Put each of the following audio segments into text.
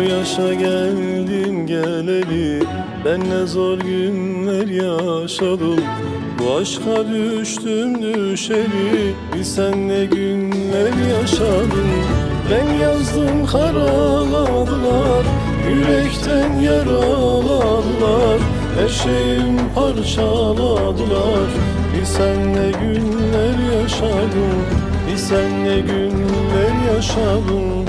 yaşa geldim geleli Ben ne zor günler yaşadım. Bu aşka düştüm düşeli Bir sen ne günler yaşadın? Ben yazdım karaladılar Yürekten yaraladılar Her şeyim parçaladılar. Bir sen ne günler yaşadın? Bir sen ne günler yaşadın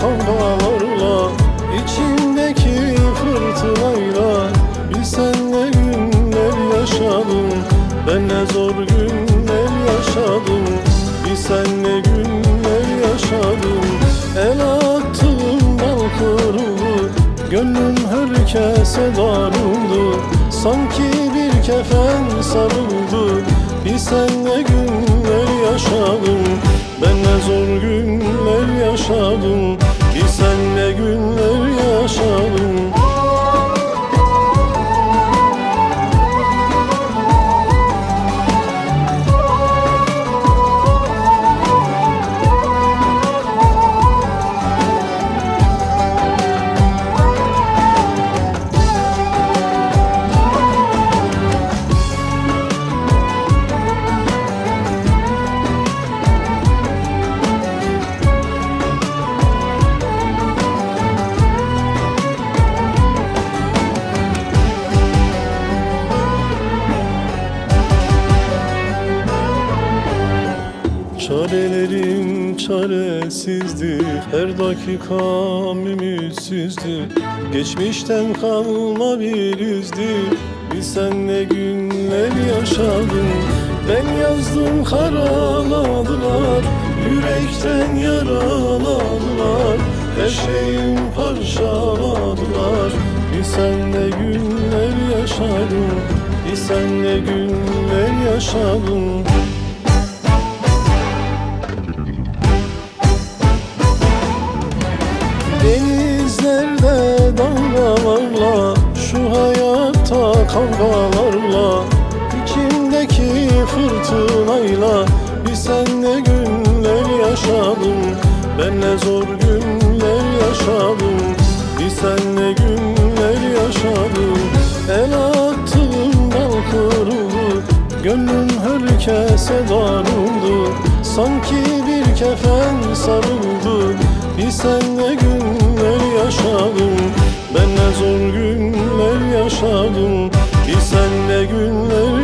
kavgalarla içimdeki fırtınayla Bir senle günler yaşadım. Ben ne zor günler yaşadım Bir senle günler yaşadım. El attığım dal kırıldı Gönlüm herkese darıldı. Sanki bir kefen sarıldı Bir senle günler yaşadım. Ben ne zor günler yaşadım Bir Çarelerim çaresizdi Her dakikam ümitsizdi Geçmişten kalma bir izdi Bir senle günler yaşadım Ben yazdım karaladılar Yürekten yaraladılar. Her şeyim parçaladılar. Bir senle günler yaşadım Bir senle günler yaşadım Denizlerde dalgalarla Şu hayatta kavgalarla içimdeki fırtınayla Bir senle günler yaşadım Ben ne zor günler yaşadım Bir senle günler yaşadım El attığım dal kırıldı Gönlüm herkese darıldı. Sanki kefen sarıldı. Bir senle günler yaşadım Ben ne zor günler yaşadım. Bir senle günler